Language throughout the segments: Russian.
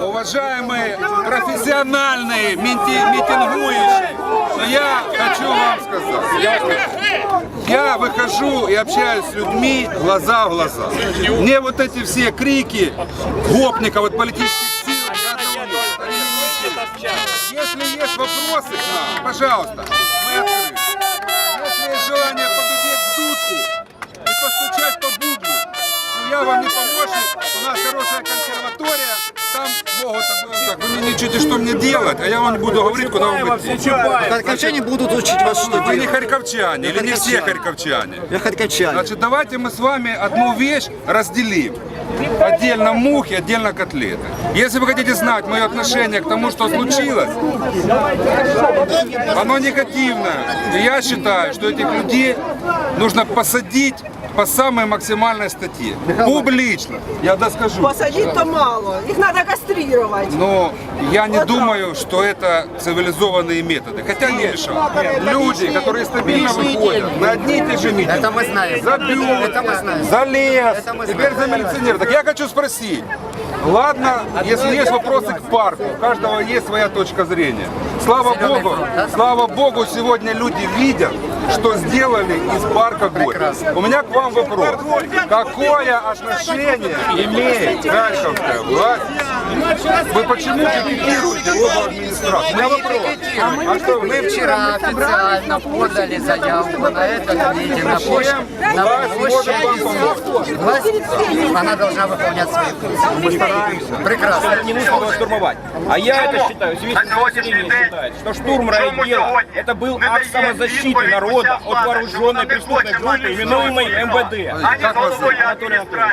уважаемые профессиональные мити- митингующие, я хочу вам сказать, я выхожу и общаюсь с людьми глаза в глаза. Мне вот эти все крики гопников от политических сил, я нужны. если есть вопросы к нам, пожалуйста, мы я вам не помощник. У нас хорошая консерватория, там могут... Так, вы мне не учите, что мне делать, а я вам буду говорить, куда вам идти. Харьковчане будут учить вас что Вы не делать. харьковчане, или не все харьковчане. Я харьковчанин. Значит, давайте мы с вами одну вещь разделим. Отдельно мухи, отдельно котлеты. Если вы хотите знать мое отношение к тому, что случилось, оно негативное. И я считаю, что этих людей нужно посадить по самой максимальной статье. Публично. Я доскажу. Посадить-то мало, их надо кастрировать. Но я не думаю, что это цивилизованные методы. Хотя не мешал. Люди, которые стабильно выходят на одни и те же митинги. Это мы знаем. За бюллетень, Это мы знаем. за лес, Это мы теперь за милиционеров. Так я хочу спросить. Ладно, если есть вопросы к парку, у каждого есть своя точка зрения. Слава Богу, слава Богу, сегодня люди видят, что сделали из парка город. У меня к вам вопрос. Какое отношение имеет Харьковская власть? Вы почему критикуете оба администрации? У меня вопрос. А что вы? Мы вчера официально подали заявку на этот митинг на площадь. На площади. Власть, она должна выполнять свои функции. Мы стараемся. Прекрасно. не нужно было штурмовать. А я это считаю, население считает, что штурм райотдела это был акт самозащиты народа от вооруженной преступной группы, именуемой МВД. Как вас зовут?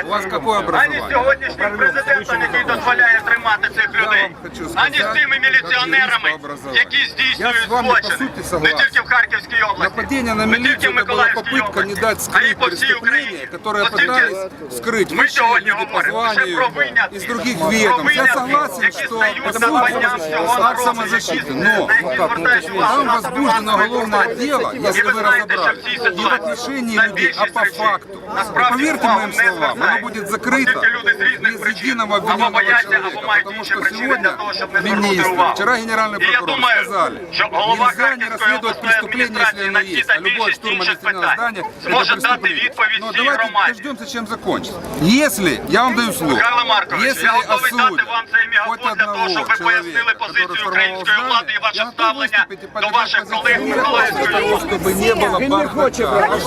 У вас какое Ані образование? сьогоднішнім президентом, який дозволяє тримати цих людей, вам хочу ані з сказати, тими міліціонерами, як юрист по образованию. які Я здійснюють з вами, по злочини суті, не согласен. тільки в Харківській області, Нападение на не тільки милицию в это была Миколаївській попытка не області, дать а й скрыть по всій преступления, Україні. которые Оскільки пытались скрыть Ми высшие сьогодні люди по говоримо лише званию про винятих, из других про ведомств. Я винятих, согласен, які что стають это над будет званням всього акт народу, самозащиты. які- Но на які звертають увагу там наша возбуждено власна уголовное інформація. дело, І если ви вы знаєте, що разобрали, в цій не в ситуації отношении на людей, а більшість по речей факту. насправді Поверьте увагу моим не словам, оно звертають. будет закрыто Оскільки люди з різних без причин единого або обвиненного бояться, человека. або мають Потому інші что причини сегодня для того, щоб не звернути министр, увагу. вчера генеральный І я прокурор думаю, сказали, що голова нельзя не Харківської расследовать обласної преступление, если адміністрації оно на ті есть. та А любое більшість штурм інших административного питань здания – это зможе дати преступление. відповідь Но цій давайте громаді. дождемся, чем закончится. Если, я вам даю слово, Михайло Маркович, если я готовий дати осудят вам цей хоть мегафон для того, щоб ви одного пояснили человека, позицію который української сформовал влади і здание, ваше я готов ставлення выступить и до поддержать ваших позицию колег для Миколаївської того, області. чтобы не было бардака.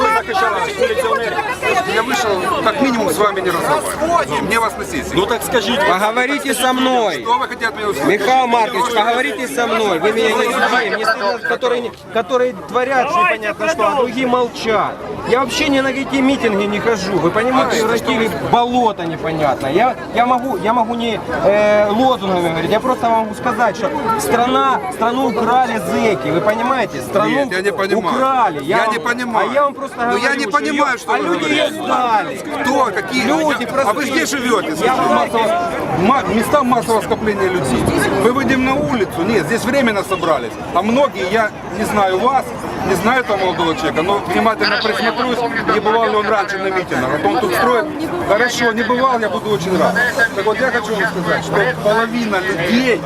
Я вышел, как минимум, с вами не разговаривать. Мне вас на сессии. Ну так скажите. Поговорите со мной. Что вы хотите от меня услышать? Михаил Маркович, поговорите со мной. Вы меня не знаете. Мне стыдно, которые, не- которые творят непонятно что, а другие молчат. Я вообще ни на какие митинги не хожу. Вы понимаете, превратили в болото непонятно. Я, я, могу, я могу не э, лозунгами говорить, я просто могу сказать, что страна, страну украли зэки. Вы понимаете? Страну Нет, я не понимаю. украли. Я вам- не понимаю. А я вам просто Но говорю, я не понимаю, ее- что А вы люди ее знали. Кто? Какие Люди Я- просто- А вы где живете? Я в Массово- ма- Места массового скопления людей. Мы выйдем на улицу? Нет, здесь временно собрались. А многие, я не знаю вас, не знаю этого молодого человека, но внимательно присмотрюсь, не бывал ли он раньше на митингах. А то он тут строит. Хорошо, не бывал, я буду очень рад. Так вот, я хочу вам сказать, что половина людей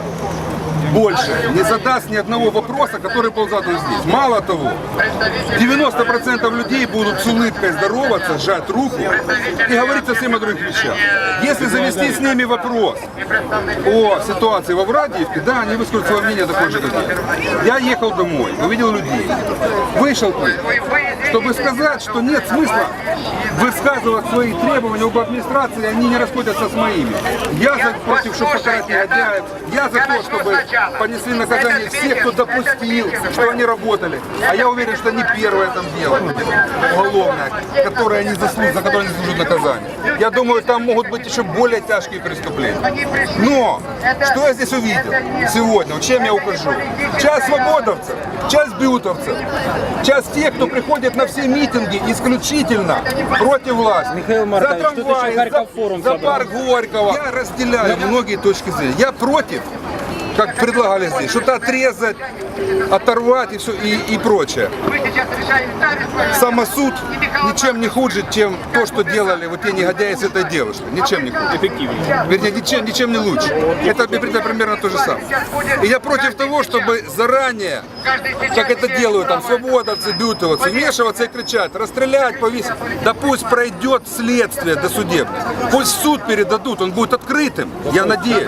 больше не задаст ни одного вопроса, который был задан здесь. Мало того, 90% людей будут с улыбкой здороваться, сжать руку и говорить совсем о других вещах. Если завести с ними вопрос о ситуации во Врадиевке, да, они выскажут свое мнение такое же, как я. Я ехал домой, увидел людей, вышел к чтобы сказать, что нет смысла высказывать свои требования об администрации, они не расходятся с моими. Я за, против, чтобы покарать негодяев, я за то, чтобы понесли наказание все, кто допустил, что они работали. А я уверен, что не первое там дело уголовное, которое они заслуживают, за которое они заслуживают наказание. Я думаю, там могут быть еще более тяжкие преступления. Но, что я здесь увидел сегодня, чем я ухожу? Часть свободовцев, часть бютовцев, часть тех, кто приходит на все митинги исключительно против власти. Михаил Маркович, за Харьков-форум за, за парк Горького. Я разделяю многие точки зрения. Я против как предлагали здесь, что-то отрезать, оторвать и все и, и прочее. Самосуд ничем не хуже, чем то, что делали вот те негодяи с этой девушкой. Ничем не хуже. Эффективнее. Вернее, ничем, ничем не лучше. Это, примерно то же самое. И я против того, чтобы заранее, как это делают там? свободовцы, бютовцы, вмешиваться и кричать, расстрелять, повесить. Да пусть пройдет следствие досудебное. Пусть в суд передадут, он будет открытым, я надеюсь.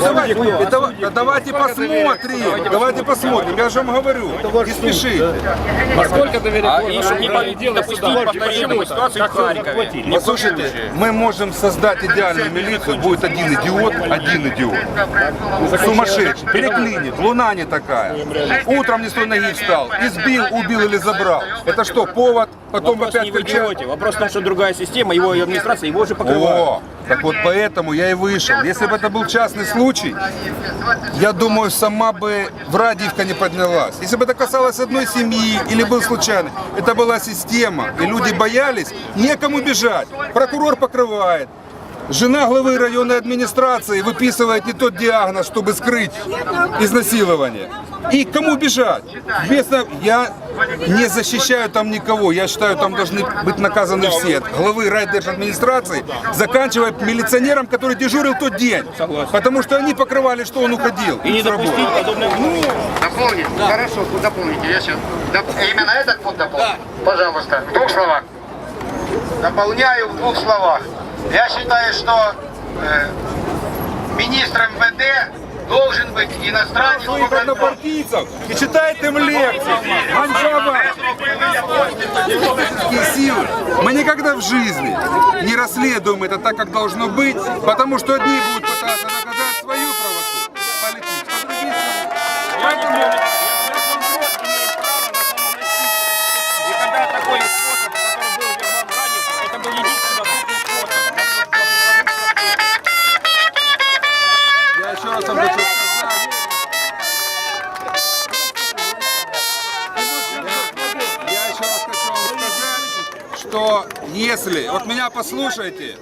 Давайте, и дава- да давайте посмотрим, давайте посмотрим, я же вам говорю, не спешите. А и чтобы не по- не ситуации в Харькове. Послушайте, мы можем создать идеальную милицию, будет один идиот, один идиот. Сумасшедший, переклинит, луна не такая. Утром не с той ноги встал, избил, убил или забрал. Это что, повод потом Вопрос опять не идиоте. Вопрос в том, что другая система, его администрация, его же покрывает. О, так вот поэтому я и вышел. Если бы это был частный случай, я думаю, сама бы в Радиевка не поднялась. Если бы это касалось одной семьи или был случайный, это была система, и люди боялись, некому бежать. Прокурор покрывает. Жена главы районной администрации выписывает не тот диагноз, чтобы скрыть изнасилование. И кому бежать? Вместо... Я не защищаю там никого. Я считаю, там должны быть наказаны все. От главы райдержадминистрации, заканчивая милиционером, который дежурил тот день. Потому что они покрывали, что он уходил. И не с работы. допустить подобных Дополнить? Хорошо, дополните. Я сейчас... Именно этот пункт дополнить? Пожалуйста. В двух словах. Дополняю в двух словах. Я считаю, что э, министр МВД должен быть иностранец. Своих однопартийцев и читает им лекции. Манжаба. Политические силы. Мы никогда в жизни не расследуем это так, как должно быть, потому что одни будут пытаться что если, вот меня послушайте,